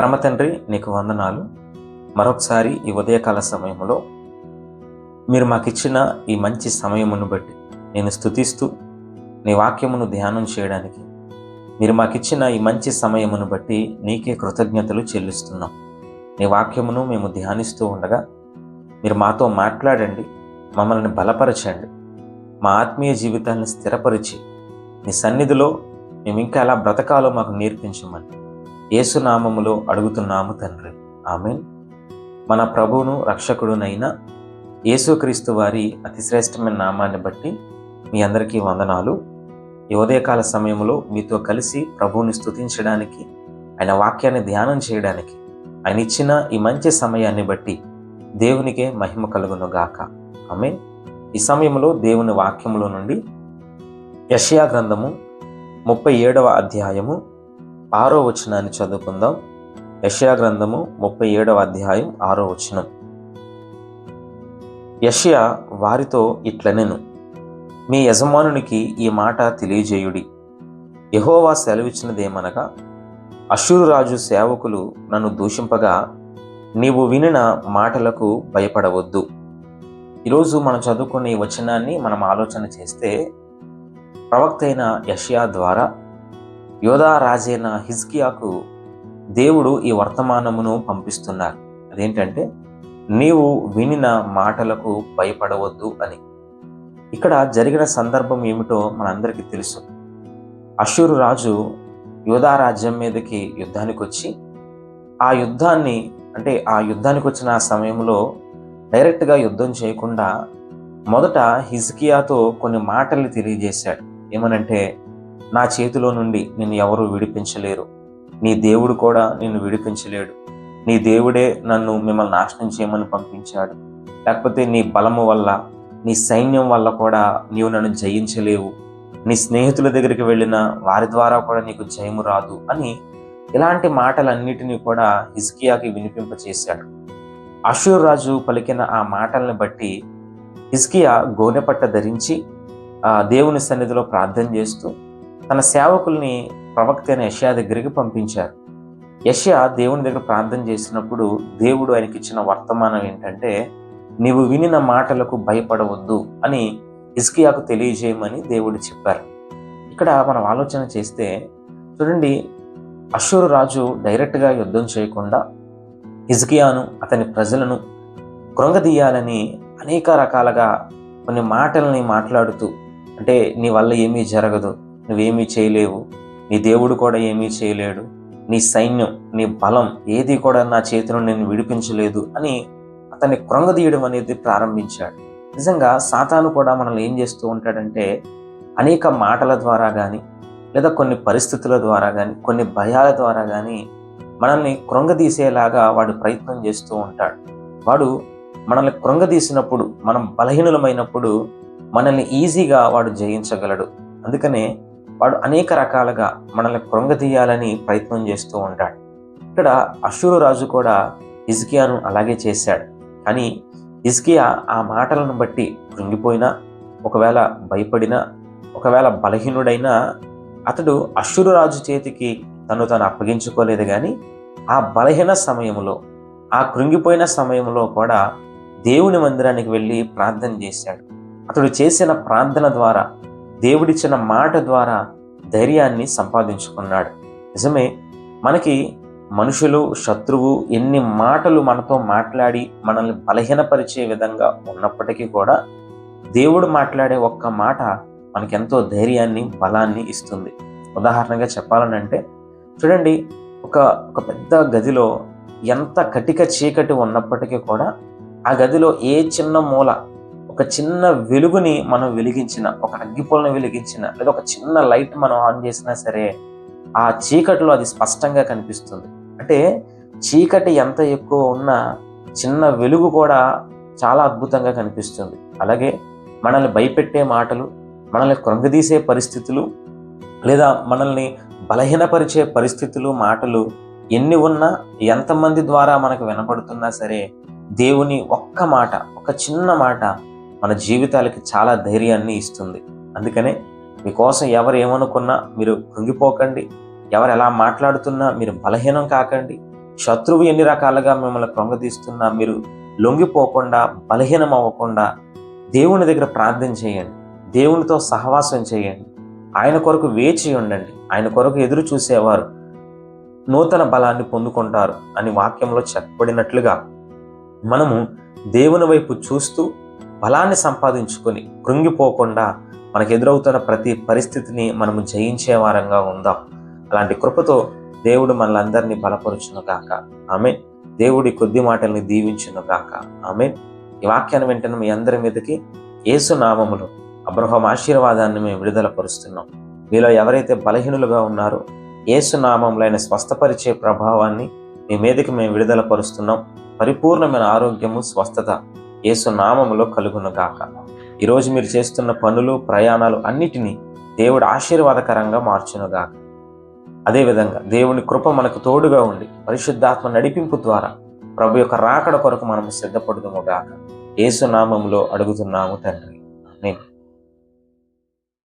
పరమతండ్రి నీకు వందనాలు. మరొకసారి ఈ ఉదయకాల సమయంలో మీరు మాకిచ్చిన ఈ మంచి సమయమును బట్టి నేను స్థుతిస్తూ నీ వాక్యమును ధ్యానం చేయడానికి మీరు మాకిచ్చిన ఈ మంచి సమయమును బట్టి నీకే కృతజ్ఞతలు చెల్లిస్తున్నాం. నీ వాక్యమును మేము ధ్యానిస్తూ ఉండగా మీరు మాతో మాట్లాడండి మమ్మల్ని బలపరచండి మా ఆత్మీయ జీవితాన్ని స్థిరపరిచి నీ సన్నిధిలో మేము ఇంకా ఎలా బ్రతకాలో మాకు నేర్పించమని యేసునామములో అడుగుతున్నాము తండ్రి. ఆమెన్. మన ప్రభువును రక్షకుడునైన యేసుక్రీస్తు వారి అతిశ్రేష్టమైన నామాన్ని బట్టి మీ అందరికీ వందనాలు. ఈ ఉదయకాల సమయంలో మీతో కలిసి ప్రభువుని స్తుతించడానికి ఆయన వాక్యాన్ని ధ్యానం చేయడానికి ఆయన ఇచ్చిన ఈ మంచి సమయాన్ని బట్టి దేవునికే మహిమ కలుగును గాక. ఆమె ఈ సమయంలో దేవుని వాక్యములో నుండి యషయా గ్రంథము ముప్పై ఏడవ అధ్యాయము ఆరో వచనాన్ని చదువుకుందాం. యషయా గ్రంథము ముప్పై ఏడవ అధ్యాయం ఆరో వచనం. యషయా వారితో ఇట్లనెను మీ యజమానునికి ఈ మాట తెలియజేయుడి. యహోవా సెలవిచ్చినదేమనగా అశూరు రాజు సేవకులు నన్ను దూషింపగా నీవు వినిన మాటలకు భయపడవద్దు. ఈరోజు మనం చదువుకునే వచనాన్ని మనం ఆలోచన చేస్తే ప్రవక్త అయిన యషియా ద్వారా యోధా రాజైన హిజ్కియాకు దేవుడు ఈ వర్తమానమును పంపిస్తున్నారు. అదేంటంటే నీవు వినిన మాటలకు భయపడవద్దు అని. ఇక్కడ జరిగిన సందర్భం ఏమిటో మనందరికీ తెలుసు. అశూరు రాజు యోధా రాజ్యం మీదకి యుద్ధానికి వచ్చి ఆ యుద్ధాన్ని అంటే ఆ యుద్ధానికి వచ్చిన ఆ సమయంలో డైరెక్ట్గా యుద్ధం చేయకుండా మొదట హిజ్కియాతో కొన్ని మాటలు తెలియజేశాడు. ఏమనంటే నా చేతిలో నుండి నిన్ను ఎవరూ విడిపించలేరు. నీ దేవుడు కూడా నిన్ను విడిపించలేడు. నీ దేవుడే నన్ను మిమ్మల్ని నాశనం చేయమని పంపించాడు. లేకపోతే నీ బలము వల్ల నీ సైన్యం వల్ల కూడా నీవు నన్ను జయించలేవు. నీ స్నేహితుల దగ్గరికి వెళ్ళిన వారి ద్వారా కూడా నీకు జయము రాదు అని ఇలాంటి మాటలన్నిటినీ కూడా హిజ్కియాకి వినిపింపచేశాడు. అషూర్ రాజు పలికిన ఆ మాటలను బట్టి హిజ్కియా గోనెపట్ట ధరించి ఆ దేవుని సన్నిధిలో ప్రార్థన చేస్తూ తన సేవకుల్ని ప్రవక్త అయిన యష్యా దగ్గరికి పంపించారు. యష్యా దేవుని దగ్గర ప్రార్థన చేసినప్పుడు దేవుడు ఆయనకి ఇచ్చిన వర్తమానం ఏంటంటే నీవు వినిన మాటలకు భయపడవద్దు అని ఇస్కియాకు తెలియజేయమని దేవుడు చెప్పారు. ఇక్కడ మనం ఆలోచన చేస్తే చూడండి అషూరు రాజు డైరెక్ట్గా యుద్ధం చేయకుండా హిజ్కియాను అతని ప్రజలను కృంగదీయాలని అనేక రకాలుగా కొన్ని మాటల్ని మాట్లాడుతూ అంటే నీ వల్ల ఏమీ జరగదు నువ్వేమీ చేయలేవు. నీ దేవుడు కూడా ఏమీ చేయలేడు. నీ సైన్యం నీ బలం ఏది కూడా నా చేతిలో నేను విడిపించలేదు అని అతన్ని కృంగదీయడం అనేది ప్రారంభించాడు. నిజంగా సాతాను కూడా మనల్ని ఏం చేస్తూ ఉంటాడంటే అనేక మాటల ద్వారా కానీ లేదా కొన్ని పరిస్థితుల ద్వారా కానీ కొన్ని భయాల ద్వారా కానీ మనల్ని కృంగదీసేలాగా వాడు ప్రయత్నం చేస్తూ ఉంటాడు. వాడు మనల్ని కృంగదీసినప్పుడు మనం బలహీనులమైనప్పుడు మనల్ని ఈజీగా వాడు జయించగలడు. అందుకనే వాడు అనేక రకాలుగా మనల్ని కృంగదీయాలని ప్రయత్నం చేస్తూ ఉంటాడు. ఇక్కడ అశూరు రాజు కూడా ఇజ్కియాను అలాగే చేశాడు. కానీ ఇజ్కియా ఆ మాటలను బట్టి కృంగిపోయినా ఒకవేళ భయపడినా ఒకవేళ బలహీనుడైనా అతడు అశురు రాజు చేతికి తను తను అప్పగించుకోలేదు కానీ ఆ బలహీన సమయంలో ఆ కృంగిపోయిన సమయంలో కూడా దేవుని మందిరానికి వెళ్ళి ప్రార్థన చేశాడు. అతడు చేసిన ప్రార్థన ద్వారా దేవుడిచ్చిన మాట ద్వారా ధైర్యాన్ని సంపాదించుకున్నాడు. నిజమే మనకి మనుషులు శత్రువు ఎన్ని మాటలు మనతో మాట్లాడి మనల్ని బలహీనపరిచే విధంగా ఉన్నప్పటికీ కూడా దేవుడు మాట్లాడే ఒక్క మాట మనకెంతో ధైర్యాన్ని బలాన్ని ఇస్తుంది. ఉదాహరణగా చెప్పాలనంటే చూడండి ఒక ఒక పెద్ద గదిలో ఎంత కటిక చీకటి ఉన్నప్పటికీ కూడా ఆ గదిలో ఏ చిన్న మూల ఒక చిన్న వెలుగుని మనం వెలిగించిన ఒక అగ్గిపొలను వెలిగించిన లేదా ఒక చిన్న లైట్ మనం ఆన్ చేసినా సరే ఆ చీకటిలో అది స్పష్టంగా కనిపిస్తుంది. అంటే చీకటి ఎంత ఎక్కువ ఉన్నా చిన్న వెలుగు కూడా చాలా అద్భుతంగా కనిపిస్తుంది. అలాగే మనల్ని భయపెట్టే మాటలు మనల్ని కృంగదీసే పరిస్థితులు లేదా మనల్ని బలహీనపరిచే పరిస్థితులు మాటలు ఎన్ని ఉన్నా ఎంతమంది ద్వారా మనకు వినపడుతున్నా సరే దేవుని ఒక్క మాట ఒక చిన్న మాట మన జీవితాలకి చాలా ధైర్యాన్ని ఇస్తుంది. అందుకనే మీకోసం ఎవరు ఏమనుకున్నా మీరు కృంగిపోకండి. ఎవరు ఎలా మాట్లాడుతున్నా మీరు బలహీనం కాకండి. శత్రువు ఎన్ని రకాలుగా మిమ్మల్ని కృంగదీస్తున్నా మీరు లొంగిపోకుండా బలహీనం అవ్వకుండా దేవుని దగ్గర ప్రార్థన చేయండి. దేవునితో సహవాసం చేయండి. ఆయన కొరకు వేచి ఉండండి. ఆయన కొరకు ఎదురు చూసేవారు నూతన బలాన్ని పొందుకుంటారు అని వాక్యంలో చెప్పబడినట్లుగా మనము దేవుని వైపు చూస్తూ బలాన్ని సంపాదించుకొని కృంగిపోకుండా మనకు ఎదురవుతున్న ప్రతి పరిస్థితిని మనము జయించే వారంగా ఉందాం. అలాంటి కృపతో దేవుడు మనలందరినీ బలపరుచును కాక ఆమె దేవుడి కొద్ది మాటల్ని దీవించును కాక ఆమె ఈ వాక్యాన్ని వెంటనే మీ అందరి మీదకి ఏసునామములు అబ్రహం ఆశీర్వాదాన్ని మేము విడుదల పరుస్తున్నాం. మీలో ఎవరైతే బలహీనులుగా ఉన్నారో యేసు ఆయన స్వస్థపరిచే ప్రభావాన్ని మీ మీదకి మేము విడుదల పరుస్తున్నాం. పరిపూర్ణమైన ఆరోగ్యము స్వస్థత యేసు నామములో కలుగును గాక ఈరోజు మీరు చేస్తున్న పనులు ప్రయాణాలు అన్నిటినీ దేవుడు ఆశీర్వాదకరంగా మార్చును గాక అదేవిధంగా దేవుని కృప మనకు తోడుగా ఉండి పరిశుద్ధాత్మ నడిపింపు ద్వారా ప్రభు యొక్క రాకడ కొరకు మనం సిద్ధపడుదుము గాక యేసు నామములో అడుగుతున్నాము తండ్రి. నేను